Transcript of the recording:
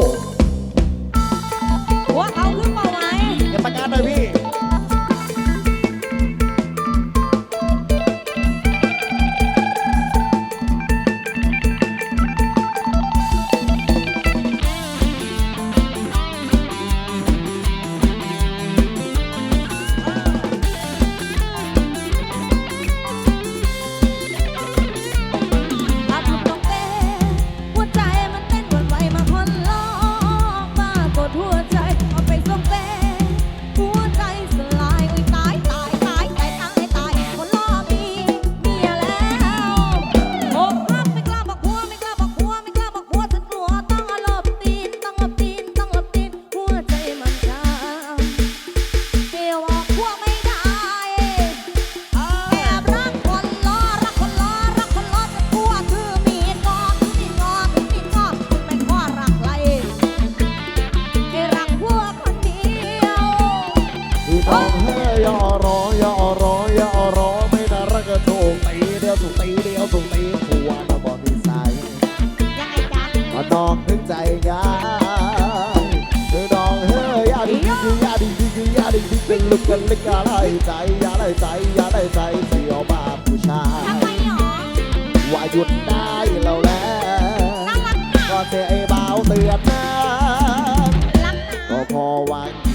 そ。 ลึกกันลึกอะไรใจอะไรใจอะไรใจเสียวบาผู้ชายทำไมหรอว่าหยุดได้แล้วแล้วก็เสียไอ้เบาเตือนนะก็พอวัน